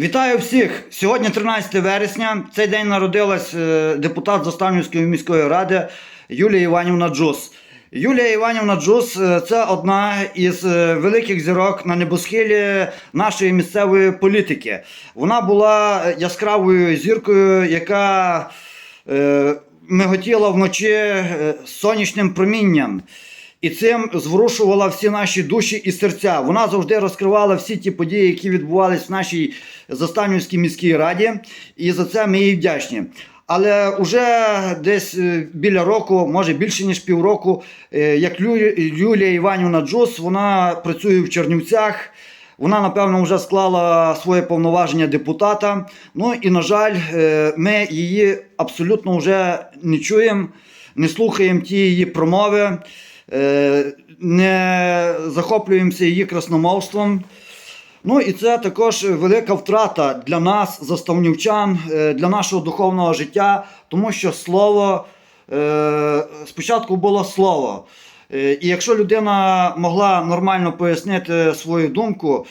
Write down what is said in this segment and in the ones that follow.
Вітаю всіх! Сьогодні 13 вересня. Цей день народилась е, депутат Заставнівської міської ради Юлія Іванівна Джус. Юлія Іванівна Джус е, це одна із е, великих зірок на небосхилі нашої місцевої політики. Вона була яскравою зіркою, яка миготіла вночі сонячним промінням. І цим зворушувала всі наші душі і серця. Вона завжди розкривала всі ті події, які відбувалися в нашій Заставнівській міській раді, і за це ми їй вдячні. Але вже десь е, біля року, може більше ніж півроку, е, як Юлія Іванівна Джус, вона працює в Чернівцях. Вона, напевно, вже склала своє повноваження депутата. Ну і, на жаль, е, ми її абсолютно вже не чуємо, не слухаємо ті її промови, не захоплюємося її красномовством. Ну і це також велика втрата для нас, заставнівчан, е, для нашого духовного життя, тому що слово е, спочатку було слово. Е, І якщо людина могла нормально пояснити свою думку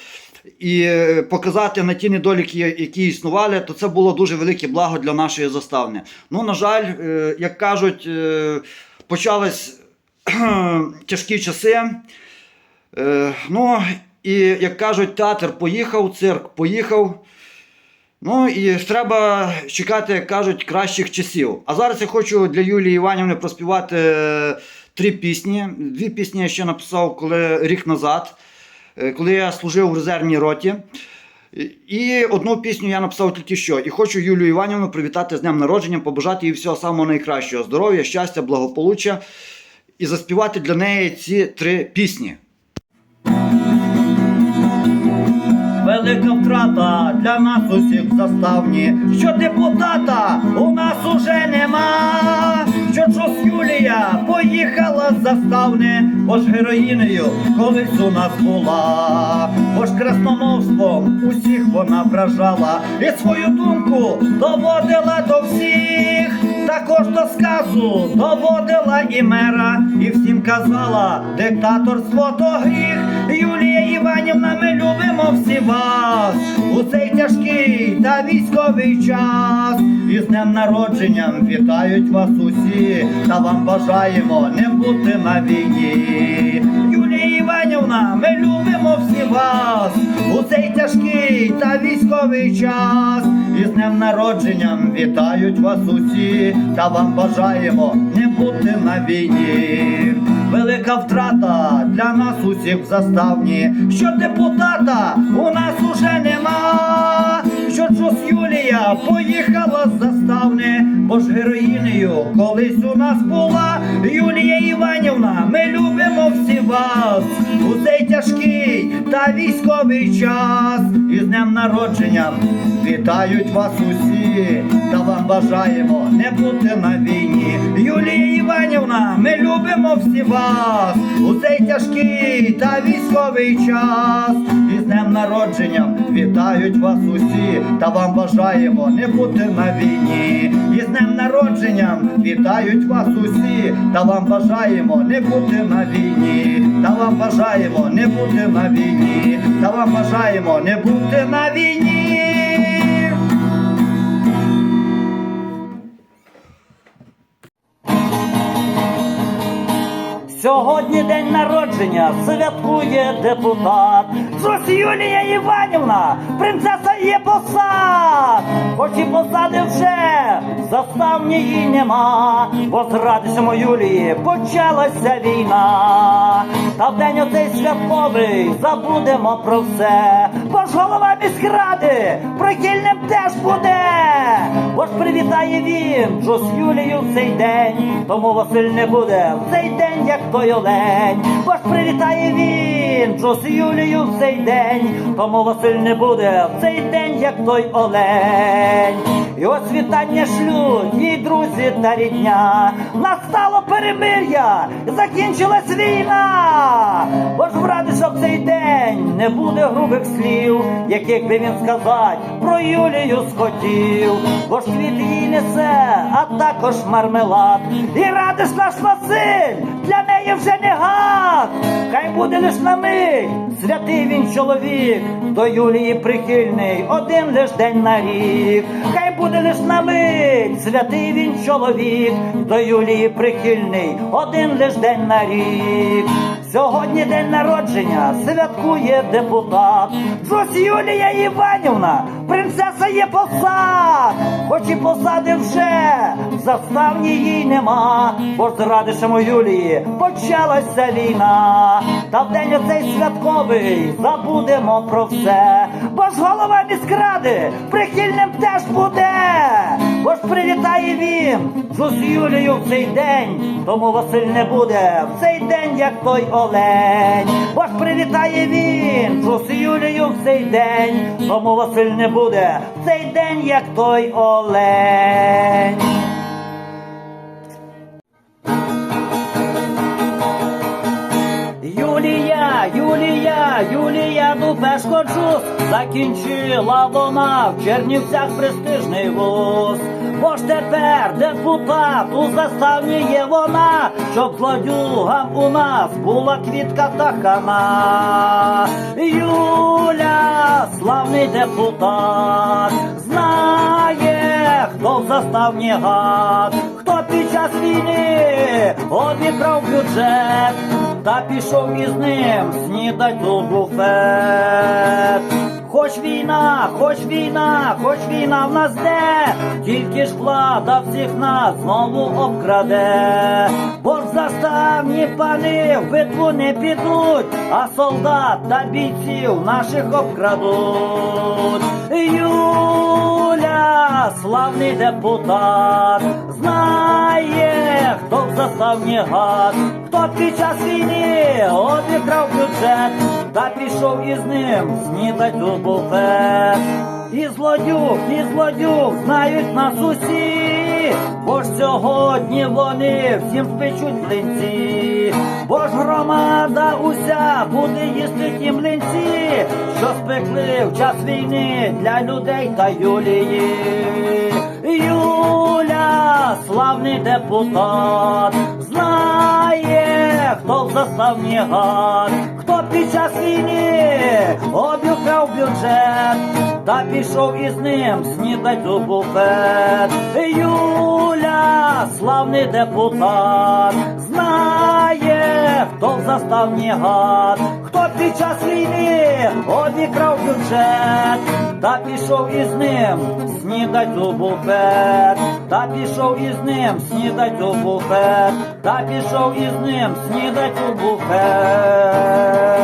і е, показати на ті недоліки, які існували, то це було дуже велике благо для нашої заставни. Ну, на жаль, е, як кажуть, е, почались тяжкі часи. Е, ну, і як кажуть, театр поїхав, цирк поїхав. Ну і треба чекати, як кажуть, кращих часів. А зараз я хочу для Юлії Іванівни проспівати е, три пісні. Дві пісні я ще написав коли рік назад, е, коли я служив в резервній роті. І одну пісню я написав тільки що. І хочу Юлію Іванівну привітати з днем народження, побажати їй всього самого найкращого здоров'я, щастя, благополуччя і заспівати для неї ці три пісні. Велика втрата для нас усіх заставні, що депутата у нас уже нема. Джос Юлія поїхала з заставни, бо ж героїнею колись у нас була, бо ж красномовством усіх вона вражала і свою думку доводила до всіх. Також до сказу доводила і мера, і всім казала, диктаторство то гріх. Юлія Іванівна, ми любимо всі вас у цей тяжкий та військовий час. І з днем народженням вітають вас усі, та вам бажаємо не бути на війні. Юлія Іванівна, ми любимо всі вас у цей тяжкий та військовий час. І з днем народженням вітають вас усі, та вам бажаємо не бути на війні. Велика втрата для нас усіх в заставні, що депутата у нас уже нема. Що Джос Юлія поїхала з заставни, бо ж героїнею колись у нас була Юлія Іванівна. Ми любимо всі вас у цей тяжкий та військовий час. Днем народженням вітають вас усі, та вам бажаємо не бути на війні. Юлія Іванівна, ми любимо всі вас у цей тяжкий та військовий час. І з днем народженням вітають вас усі, та вам бажаємо не бути на війні. І з днем народженням вітають вас усі, та вам бажаємо не бути на війні. Та вам бажаємо не бути на війні. Та вам бажаємо не бути на війні. Сьогодні день народження святкує депутат. Зос Юлія Іванівна, принцеса є посад, хоч і посади вже заставні їй нема, бо з радістю Юлії почалася війна. Та в день оцей святковий забудемо про все, бо ж міськради прихильним теж буде, бо ж привітає він Джос Юлію в цей день, тому Василь не буде в цей день, як той олень, бо ж привітає він Джос Юлію в цей день, тому Василь не буде в цей день, як той олень. І ось вітання шлють їй друзі та рідня. Настало перемир'я, закінчилась війна. Бо ж в радість в цей день не буде грубих слів, яких би він сказати про Юлію схотів. Бо ж квіт їй несе, а також мармелад. І радиш наш Василь для нині вже не гад, хай буде лиш на мить, святий він чоловік, до Юлії прихильний, один лиш день на рік, хай буде лиш на мить, святий він чоловік, до Юлії прихильний, один лиш день на рік. Сьогодні день народження. Святкує депутат. Джось Юлія Іванівна, принцеса є посад, хоч і посади вже, заставні їй нема, бо з радишем Юлії почалася війна. Та в день оцей святковий забудемо про все, бо ж голова міськради прихильним теж буде, бо ж привітає він з Юлею в цей день, тому Василь не буде в цей день, як той олень, бо ж привітає він з Юлію в цей день, тому Василь не буде в цей день, як той олень. Юлія, Юлія, Юлія, ну закінчила вона в Чернівцях престижний вуз. Бо ж тепер депутат у заставні є вона, щоб злодюгам у нас була квітка та хана. Юля, славний депутат, знає, хто в заставні гад, час війни обікрав бюджет та пішов із ним снідать у буфет. Хоч війна, хоч війна, хоч війна в нас де, тільки ж влада всіх нас знову обкраде, бо ж заставні пани в битву не підуть, а солдат та бійців наших обкрадуть. Славний депутат, знає, хто в заставні гад, хто під час війни обікрав бюджет. Та пішов із ним снідать у буфет. І злодюг, і злодюг знають нас усі, бо ж сьогодні вони всім спечуть млинці, бо ж громада уся буде їсти ті млинці, що спекли в час війни для людей та Юлії. Юля, славний депутат, знає, хто в заставні гад, хто під час війни обюкрав бюджет, та пішов із ним снідать у буфет. Юля, славний депутат, знає, хто в заставні гад, хто під час війни обікрав бюджет, та пішов із ним снідать у буфет, та пішов із ним снідать у буфет, та пішов із ним снідать у буфет.